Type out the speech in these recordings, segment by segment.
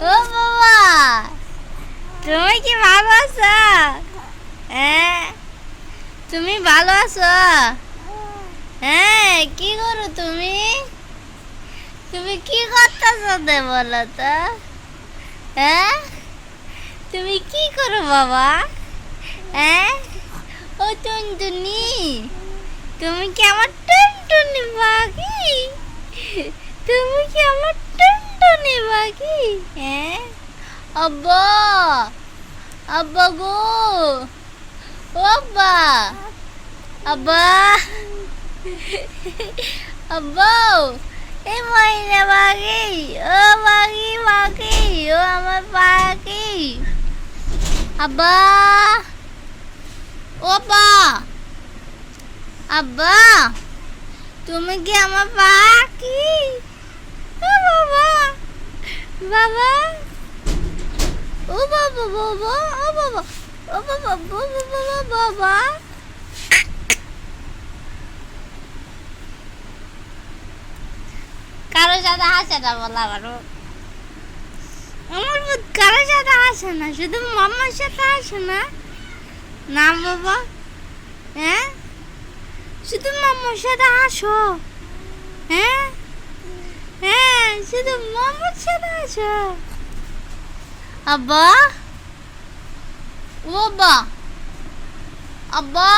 ও বাবা, তুমি কি ভালো আছো? হ্যাঁ তুমি ভালো আছো? হ্যাঁ কি করো তুমি? তুমি কি করতেছো দে বলো তো? হ্যাঁ তুমি কি করো বাবা? হ্যাঁ ও টুনটুনি, তুমি কি আমার টুনটুনি বাকি তুমি কি আমার টুনটুনি বাকি হ্যাঁ? আব্বা! আব্বা গো! ও আব্বা! আব্বা! আব্বা! এই মহিলা বাকি ও বাকি বাকি ও আমার বাকি আব্বা! ও আব্বা! আব্বা! তুমি কি আমার ও বাবা! বাবা? ও বাবা বাবা, ও বাবা ও বাবা বাবা বাবা বাবা। কারও সাথে হাসে না বলা পারো আমার বোধ কারও সাথে হাসে না, শুধু মামার সাথে হাসে না। না বাবা হ্যাঁ? শুধু মামার সাথে হাসো হ্যাঁ? হ্যাঁ শুধু মামার সাথে হাসো আব্বা? ও আব্বা। আব্বা।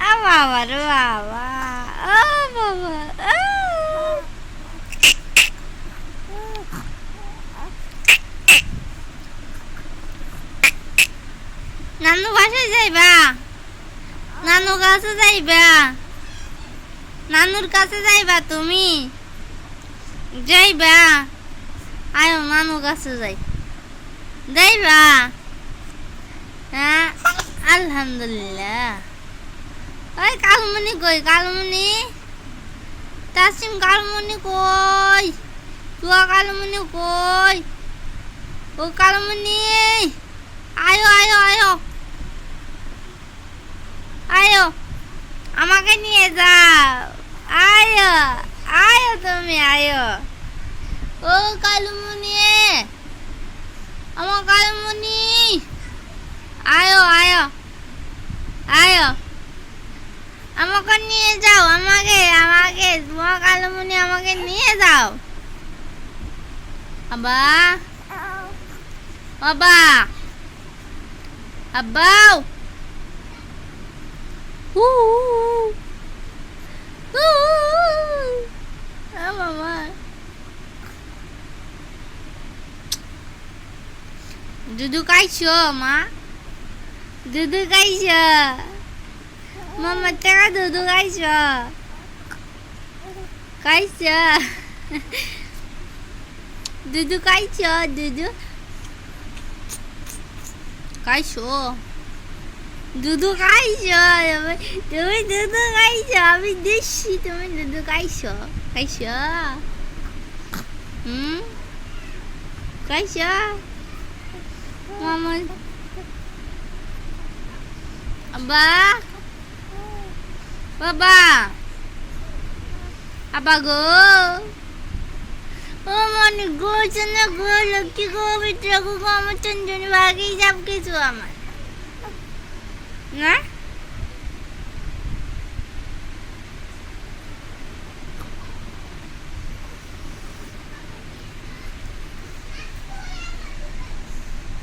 আ বাবা রে বাবা। ও বাবা নানু বাসায় যাইবা? নানু কাছে যাইবা? নানুর কাছে যাইবা তুমি? যাইবা। আয়ো নানু কাছে যাই। যাইবা? হ্যাঁ আলহামদুলিল্লাহ। ওই কালমণি কই? কালমণি? তাসিম কালমণি কই? তুয়া কালমণি কই? ও কালমণি? আয়ো আয়ো আমাকে নিয়ে যাও আয়ো আয়ো তুমি আয়ো ও কালুমণি আমার কালুমণি আয়ো আয়ো আয়ো আমাকে নিয়ে যাও আমাকে আমাকে তোমার কালুমণি আমাকে নিয়ে যাও আব্বা বাবা আব্বাও হু দুধু খাইছো মা দুধু খাইছো মামা টাকা দুধু খাইছো খাইছো দুধু খাইছো দুধু খাইছো দুধু খাইছো তুমি দুধু খাইছো আমি দেখছি তুমি দুধু খাইছো খাইছো হুম খাইছো মামা আবা বাবা আব্বা গো ও মনে গো চন্দ্র গো লক্ষ্মী গো বিদ্রা গো আমার চন্দ্রনী বাকি সব কিছু আমার না